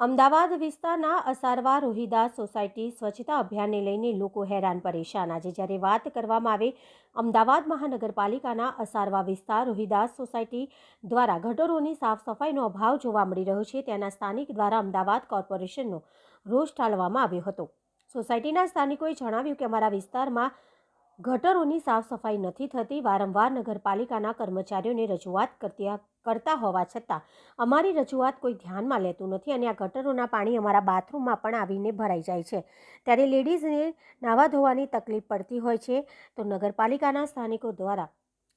અમદાવાદ વિસ્તારના અસારવા રોહિદાસ સોસાયટી સ્વચ્છતા અભિયાનને લઈને લોકો હેરાન પરેશાન. આજે જ્યારે વાત કરવામાં આવે, અમદાવાદ મહાનગરપાલિકાના અસારવા વિસ્તાર રોહિદાસ સોસાયટી દ્વારા ગટરોની સાફ સફાઈનો અભાવ જોવા મળી રહ્યો છે. ત્યાંના સ્થાનિક દ્વારા અમદાવાદ કોર્પોરેશનનો રોષ ટાળવામાં આવ્યો હતો. સોસાયટીના સ્થાનિકોએ જણાવ્યું કે અમારા વિસ્તારમાં ગટરોની સાફ સફાઈ નથી થતી. વારંવાર નગરપાલિકાના કર્મચારીઓને રજૂઆત કરતી કરતા હોવા છતાં અમારી રજૂઆત કોઈ ધ્યાનમાં લેતું નથી અને આ ગટરોના પાણી અમારા બાથરૂમમાં પણ આવીને ભરાઈ જાય છે. ત્યારે લેડીઝને નાવા ધોવાની તકલીફ પડતી હોય છે તો નગરપાલિકાના સ્થાનિકો દ્વારા,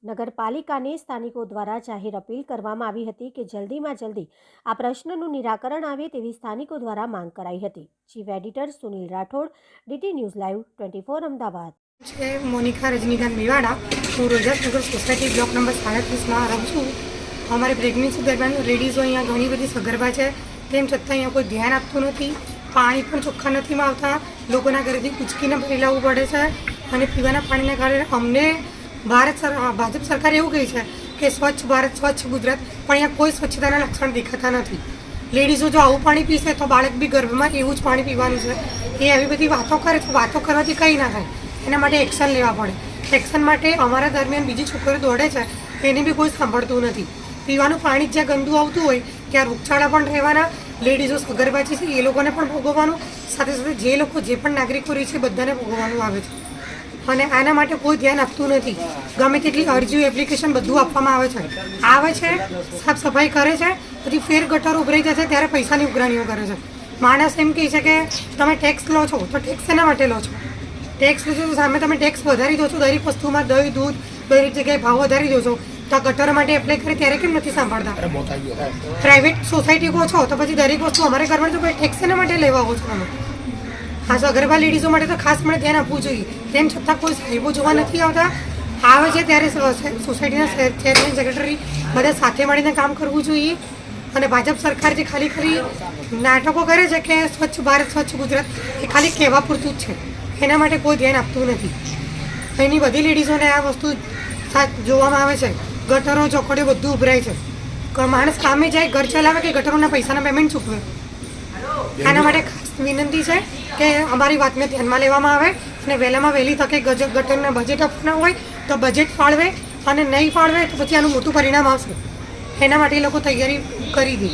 નગરપાલિકાને સ્થાનિકો દ્વારા જાહેર અપીલ કરવામાં આવી હતી કે જલ્દીમાં જલ્દી આ પ્રશ્નનું નિરાકરણ આવે તેવી સ્થાનિકો દ્વારા માંગ કરાઈ હતી. Chief editor Sunil Rathod, DT news live twenty four, Ahmedabad. છે મોનિકા રજનીકાંત મેવાડા. હું રોજાસનગર સોસાયટી બ્લોક નંબર સાડત્રીસમાં રહું છું. અમારી પ્રેગ્નન્સી દરમિયાન લેડીઝો અહીંયા ઘણી બધી સગર્ભા છે. તેમ છતાં અહીંયા કોઈ ધ્યાન આપતું નથી. પાણી પણ ચોખ્ખા નથી આવતા લોકોના ઘરેથી ઉચકીને ભરી લાવવું પડે છે. અને પીવાના પાણીના કારણે અમને ભારત ભાજપ સરકાર એવું કહે છે કે સ્વચ્છ ભારત, સ્વચ્છ ગુજરાત. પણ અહીંયા કોઈ સ્વચ્છતાના લક્ષણ દેખાતા નથી. લેડીઝો જો આવું પાણી પીશે તો બાળક બી ગર્ભમાં એવું જ પાણી પીવાનું છે. એ આવી બધી વાતો કરે તો વાતો કરવાથી કંઈ ના થાય. એના માટે એક્શન લેવા પડે. એક્શન માટે અમારા દરમિયાન બીજી છોકરીઓ દોડે છે. એને બી કોઈ સાંભળતું નથી. પીવાનું પાણી જ્યાં ગંદુ આવતું હોય, ત્યાં રોગચાળા પણ રહેવાના. લેડીઝો સગર્ભાજી છે, એ લોકોને પણ ભોગવવાનું. સાથે સાથે જે લોકો, જે પણ નાગરિકો રહે છે બધાને ભોગવવાનું આવે છે. અને આના માટે કોઈ ધ્યાન આપતું નથી. ગમે તેટલી અરજીઓ એપ્લિકેશન બધું આપવામાં આવે છે. આવે છે, સાફ સફાઈ કરે છે, પછી ફેર ગટર ઉભરાઈ જશે ત્યારે પૈસાની ઉઘરાણીઓ કરે છે. માણસ એમ કહે છે કે, તમે ટેક્સ લો છો, તો ટેક્સ એના માટે લો છો? ટેક્સ લો છો સામે તમે ટેક્સ વધારી દો છો, દરેક વસ્તુમાં દહીં, દૂધ, દરેક જગ્યાએ ભાવ વધારી દો છો. તો ગટર માટે એપ્લાય કરે ત્યારે કેમ નથી સાંભળતા? પ્રાઇવેટ સોસાયટી કહો છો તો પછી દરેક વસ્તુ અમારે કરવાની તો ટેક્સ એના માટે લેવા આવો છો તમે? ખાસ અગરબા લેડીઝો માટે તો ખાસ મને ધ્યાન આપવું જોઈએ. તેમ છતાં કોઈ સાહેબો જોવા નથી આવતા. આવે છે ત્યારે સોસાયટીના ચેરમેન સેક્રેટરી બધા સાથે મળીને કામ કરવું જોઈએ. અને ભાજપ સરકાર જે ખાલી ખાલી નાટકો કરે છે કે સ્વચ્છ ભારત સ્વચ્છ ગુજરાત એ ખાલી કહેવા પૂરતું જ છે. એના માટે કોઈ ધ્યાન આપતું નથી. એની બધી લેડીઝોને આ વસ્તુ જોવામાં આવે છે. ગટરો ચોકડીઓ બધું ઉભરાય છે. માણસ કામે જાય ઘર ચલાવે કે ગટરોના પૈસાના પેમેન્ટ ચૂકવે? આના માટે ખાસ વિનંતી છે કે અમારી વાતને ધ્યાનમાં લેવામાં આવે અને વહેલામાં વહેલી તકે ગજ ગટરના બજેટ આપવાના હોય તો બજેટ ફાળવે અને નહીં ફાળવે તો પછી આનું મોટું પરિણામ આવશે. એના માટે એ લોકો તૈયારી કરી દે.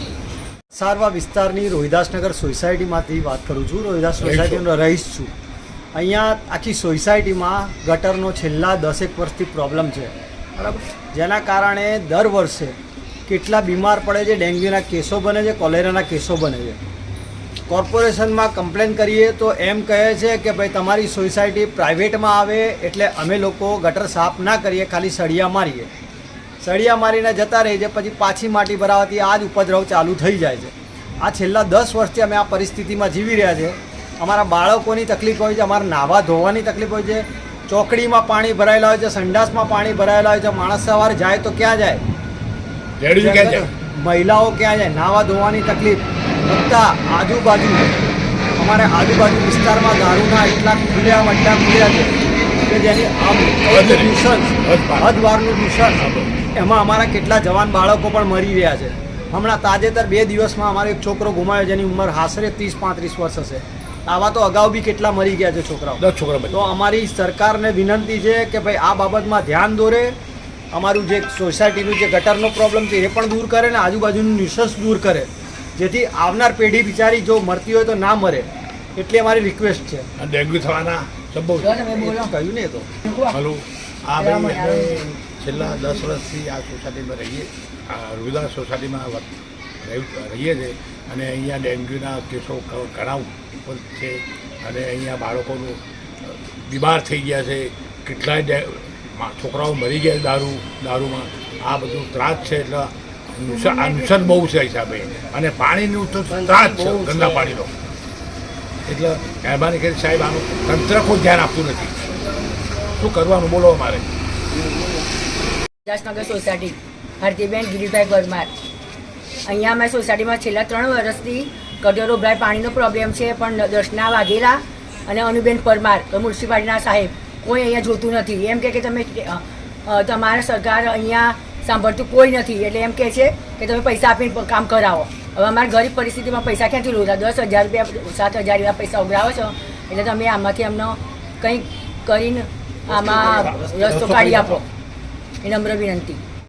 સારવા વિસ્તારની રોહિદાસનગર સોસાયટીમાંથી વાત કરું છું. રોહિદાસ સોસાયટીનો રહીશ છું. અહીંયા આખી સોસાયટીમાં ગટરનો છેલ્લા દસેક વર્ષથી પ્રોબ્લેમ છે. બરાબર? જેના કારણે દર વર્ષે કેટલા બીમાર પડે છે, ડેન્ગ્યુના કેસો બને છે, કોલેરાના કેસો બને છે. કોર્પોરેશનમાં કમ્પ્લેન કરીએ તો એમ કહે છે કે ભાઈ, તમારી સોસાયટી પ્રાઇવેટમાં આવે એટલે અમે લોકો ગટર સાફ ના કરીએ, ખાલી સળિયા મારીએ. સળિયા મારીને જતા રહી છે, પછી પાછી માટી ભરાવાથી આ જ ઉપદ્રવ ચાલુ થઈ જાય છે. આ છેલ્લા દસ વર્ષથી અમે આ પરિસ્થિતિમાં જીવી રહ્યા છે. અમારા બાળકોની તકલીફ હોય છે, અમારા નાહવા ધોવાની તકલીફ હોય છે ચોકડીમાં પાણી ભરાયેલા હોય છે સંડાસમાં પાણી ભરાયેલા હોય છે માણસ સવારે જાય તો ક્યાં જાય? મહિલાઓ ક્યાં જાય? નાહવા ધોવાની તકલીફ. બધા આજુબાજુ અમારે આજુબાજુ વિસ્તારમાં દારૂના એટલા ખુલ્યા અડ્ડા ખુલ્યા છે કે જેની આમ હદવારનું દૂષણ એમાં અમારા કેટલા જવાન બાળકો પણ મરી રહ્યા છે. હમણાં તાજેતર બે દિવસમાં અમારો એક છોકરો ગુમાયો જેની ઉંમર આશરે ત્રીસ પાંત્રીસ વર્ષ હશે. આવા તો અગાઉ બી કેટલા મરી ગયા છે છોકરાઓ. દસ છોકરા તો અમારી સરકારને વિનંતી છે કે ભાઈ આ બાબતમાં ધ્યાન દોરે. અમારું જે સોસાયટીનું જે ગટરનો પ્રોબ્લેમ છે એ પણ દૂર કરે ને આજુબાજુનું નિશસ દૂર કરે. જેથી આવનાર પેઢી બિચારી જો મરતી હોય તો ના મરે. એટલી અમારી રિક્વેસ્ટ છે. ડેન્ગ્યુ થવાના સંભવ કહ્યું ને તો? હલો આ ભાઈ છેલ્લા દસ વર્ષથી આ સોસાયટીમાં રહીએ. રુદા સોસાયટીમાં રહીએ છીએ. અને અહીંયા ડેન્ગ્યુના કેસો ઘણા ઉપર છે. અને અહીંયા બાળકોનું બીમાર થઈ ગયા છે. કેટલાય છોકરાઓ મરી ગયા દારૂ દારૂમાં. આ બધું ત્રાસ છે એટલે નુકસાન આ નુકસાન બહુ છે હિસાબે. અને પાણીનું તો ત્રાસ છે ગંદા પાણીનો. એટલે મહેરબાની કરી સાહેબ આનું તંત્ર કોઈ ધ્યાન આપતું નથી. શું કરવાનું? બોલો અમારે. ઉલ્લાસનગર સોસાયટી હરતીબેન ગિરિભાઈ પરમાર અહીંયા અમે સોસાયટીમાં છેલ્લા ત્રણ વર્ષથી ભરાય પાણીનો પ્રોબ્લેમ છે, પણ દર્શના વાઘેલા અને અનુબેન પરમાર મ્યુનિસિપાલિટીના સાહેબ, કોઈ અહીંયા જોતું નથી. એમ કે તમે તમારા સરકાર અહીંયા સાંભળતું કોઈ નથી. એટલે એમ કહે છે કે તમે પૈસા આપીને કામ કરાવો. હવે અમારી ગરીબ પરિસ્થિતિમાં પૈસા ક્યાંથી લોધા દસ હજાર રૂપિયા, સાત હજાર એવા પૈસા ઉઘરાવો છો. એટલે તમે આમાંથી અમને કંઈક કરીને આમાં રસ્તો કાઢી આપો. એ નમ્ર વિનંતી.